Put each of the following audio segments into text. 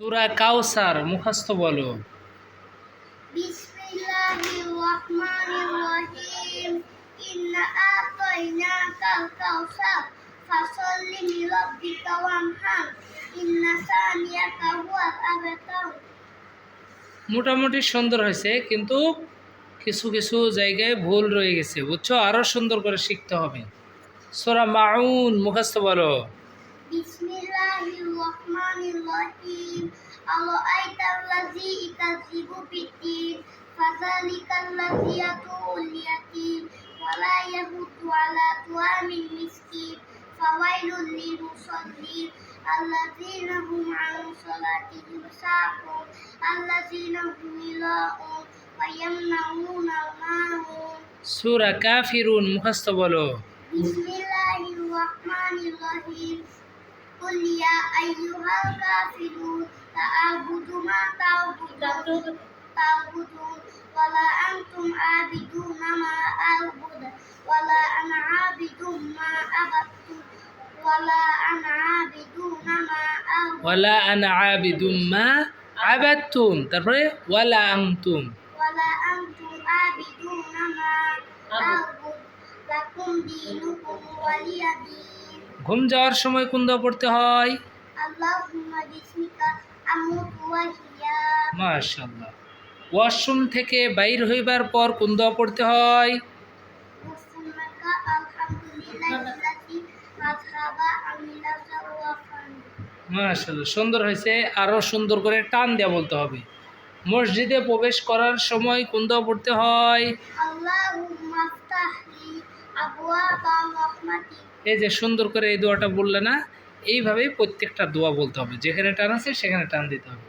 সুরা কাউসার মুখস্থ বলো। মোটামুটি সুন্দর হয়েছে কিন্তু কিছু কিছু জায়গায় ভুল রয়ে গেছে বুঝছ? আরও সুন্দর করে শিখতে হবে। সোরা মাউন মুখস্থ বলো। বিসমিল্লাহির রহমানির রহিম আরাআইতাল্লাযী ইউকাযযিবু বিদ্দীন ফাযালিকাল্লাযী ইয়াদউল ইয়াতীম ওয়ালা ইয়াহুদ্দু আলা তুআমিল মিসকিন ফাওয়াইলুল লিল মুসাল্লিন আল্লাযীনা হুম আন সালাতিহিম সাহুন আল্লাযীনা হুম ইলাউন ওয়া ইয়ামনাউনাল মাউন সুরা কাফিরুন মুখস্থ বলো বিসমিল্লাহির রহমানির রহিম قل يا أيها الكافرون لا أعبد ما تعبدون تعبدون ولا أنتم عابدون ما أعبد ولا أنا عابد ما عبدتم ولا أنا عابد ما أعبد ওয়ালা আনা আবিদুম মা আবাদতুম তারপরে ওয়ালা আনতুম ولا أنتم عابدون ما أعبد لكم دينكم ولي دين ঘুম যাওয়ার সময় কোন দোয়া পড়তে হয়। মাশাল্লাহ ওয়াশরুম থেকে বাইর হইবার পর কোন দোয়া পড়তে হয়। মাশাল্লাহ সুন্দর হয়েছে। আরও সুন্দর করে টান দেওয়া বলতে হবে। মসজিদে প্রবেশ করার সময় কোন দোয়া পড়তে হয়। এই যে সুন্দর করে এই দোয়াটা বললে না এইভাবেই প্রত্যেকটা দোয়া বলতে হবে। যেখানে টান আছে সেখানে টান দিতে হবে।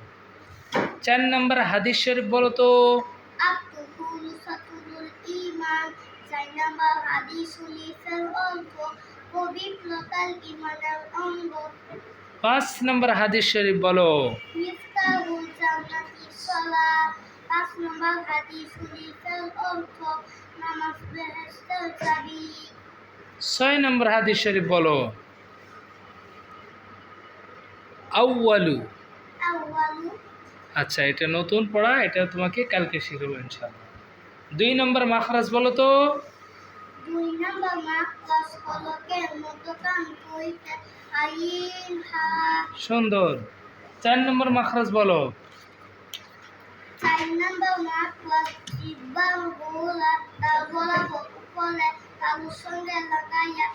চার নম্বর হাদিস শরীফ বলো তো। পাঁচ নম্বর হাদিস শরীফ বলো। পাঁচ নম্বর হাদিস ছয় নম্বর হাদিস শরীফ বলো। আউয়ালু। আচ্ছা এটা নতুন পড়া এটা তোমাকে কালকে শিখব ইনশাআল্লাহ। দুই নম্বর মাখরাজ বলো তো। দুই নম্বর আইন সুন্দর। চার নম্বর মাখরাজ বলো। চার নম্বর মাকলাস জিব্বার গোলা তার গলা উপরে তার সঙ্গে লাগাইয়া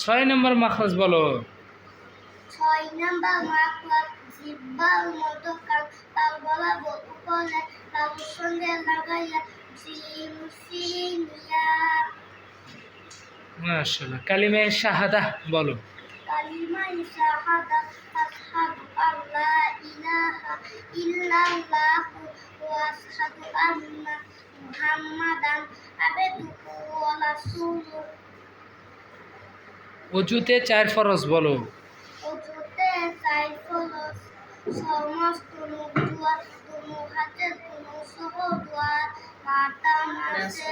ছয় নম্বর মাখরাজ বলো। ছয় নম্বর মাকলাস জিব্বার মতো কান তার গলা উপরে তার সঙ্গে লাগাইয়া জিম সিনিয়া মাশাআল্লাহ। কালিমে শাহাদা বলো। কালিমাই শাহাদা অজুতে চার ফরজ বলো। সমস্ত মুখ হাতে সহ মাসে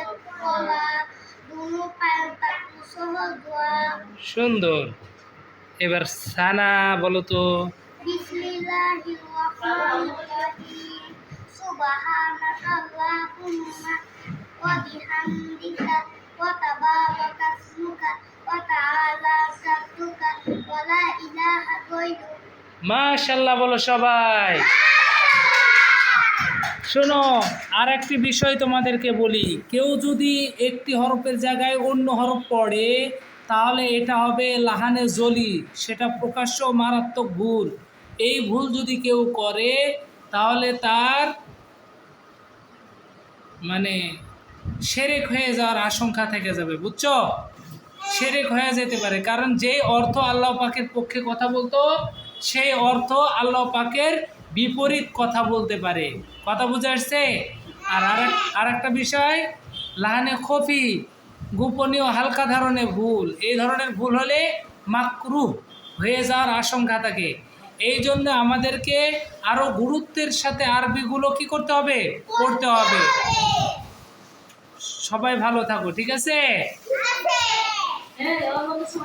পায়ের তাকু সহ সুন্দর। এবার সানা বলো তো। বিসমিল্লাহির রহমানির রহিম। ওয়া বিহামদিকা ওয়া তাআলা জাদ্দুকা ওয়া লা ইলাহা গায়রুক মাশাল্লাহ বলো সবাই। শোনো আর একটি বিষয় তোমাদেরকে বলি। কেউ যদি একটি হরফের জায়গায় অন্য হরফ পড়ে তাহলে এটা হবে লাহানে জলি। সেটা প্রকাশ্য মারাত্মক ভুল। এই ভুল যদি কেউ করে তাহলে তার মানে সেরেক হয়ে যাওয়ার আশঙ্কা থেকে যাবে, বুঝছ? সেরেক হয়ে যেতে পারে, কারণ যে অর্থ আল্লাহ পাকের পক্ষে কথা বলতো, সেই অর্থ আল্লাহ পাকের বিপরীত কথা বলতে পারে। কথা বুঝে আসছে? আর আর একটা বিষয়, লাহানে খফি গোপনীয় হালকা ধরনের ভুল। এই ধরনের ভুল হলে মাকরু হয়ে যাওয়ার আশঙ্কা থাকে। এই জন্য আমাদেরকে আরও গুরুত্বের সাথে আরবিগুলো কি করতে হবে? পড়তে হবে। সবাই ভালো থাকো ঠিক আছে? আছে।